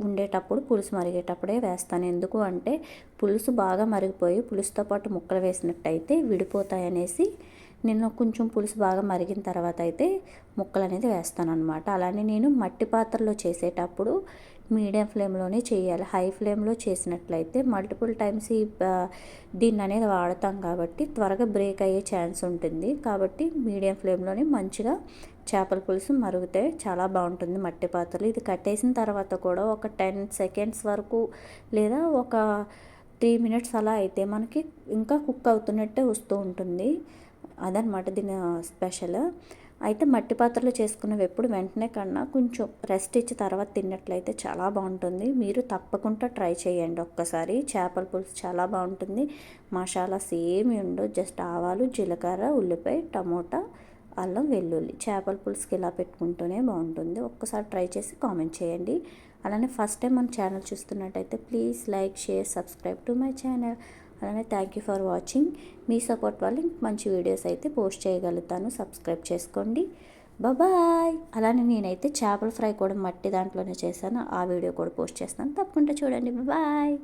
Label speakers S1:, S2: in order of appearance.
S1: ఉండేటప్పుడు పులుసు మరిగేటప్పుడే వేస్తాను. ఎందుకు అంటే పులుసు బాగా మరిగిపోయి పులుసుతో పాటు ముక్కలు వేసినట్టయితే విడిపోతాయనేసి నేను కొంచెం పులుసు బాగా మరిగిన తర్వాత అయితే ముక్కలు అనేది వేస్తాను అనమాట అలానే నేను మట్టి పాత్రలో చేసేటప్పుడు మీడియం ఫ్లేమ్లోనే చేయాలి. హై ఫ్లేమ్లో చేసినట్లయితే మల్టిపుల్ టైమ్స్ ఈ దీన్ని అనేది వాడతాం కాబట్టి త్వరగా బ్రేక్ అయ్యే ఛాన్స్ ఉంటుంది. కాబట్టి మీడియం ఫ్లేమ్లోనే మంచిగా చేపల పులుసు మరుగుతే చాలా బాగుంటుంది మట్టి పాత్రలు. ఇది కట్టేసిన తర్వాత కూడా ఒక టెన్ సెకండ్స్ వరకు లేదా ఒక త్రీ మినిట్స్ అలా అయితే మనకి ఇంకా కుక్ అవుతున్నట్టే వస్తూ ఉంటుంది. అదనమాట దీని స్పెషల్. అయితే మట్టి పాత్రలో చేసుకున్నవి ఎప్పుడు వెంటనే కన్నా కొంచెం రెస్ట్ ఇచ్చి తర్వాత తిన్నట్లయితే చాలా బాగుంటుంది. మీరు తప్పకుండా ట్రై చేయండి ఒక్కసారి. చేపల పులుసు చాలా బాగుంటుంది. మసాలా సేమ్ ఉండవు. జస్ట్ ఆవాలు జీలకర్ర ఉల్లిపాయ టమోటా అల్లం వెల్లుల్లి. చేపల పులుసుకి ఇలా పెట్టుకుంటూనే బాగుంటుంది. ఒక్కసారి ట్రై చేసి కామెంట్ చేయండి. అలానే ఫస్ట్ టైం మన ఛానల్ చూస్తున్నట్టయితే please like share subscribe to my channel. అలానే థ్యాంక్ యూ ఫర్ వాచింగ్ మీ సపోర్ట్ వల్ల మంచి వీడియోస్ అయితే పోస్ట్ చేయగలుగుతాను. సబ్స్క్రైబ్ చేసుకోండి. బాయ్ అలానే నేనైతే చేపల ఫ్రై కూడా మట్టి దాంట్లోనే చేశాను. ఆ వీడియో కూడా పోస్ట్ చేస్తాను. తప్పకుండా చూడండి. బాయ్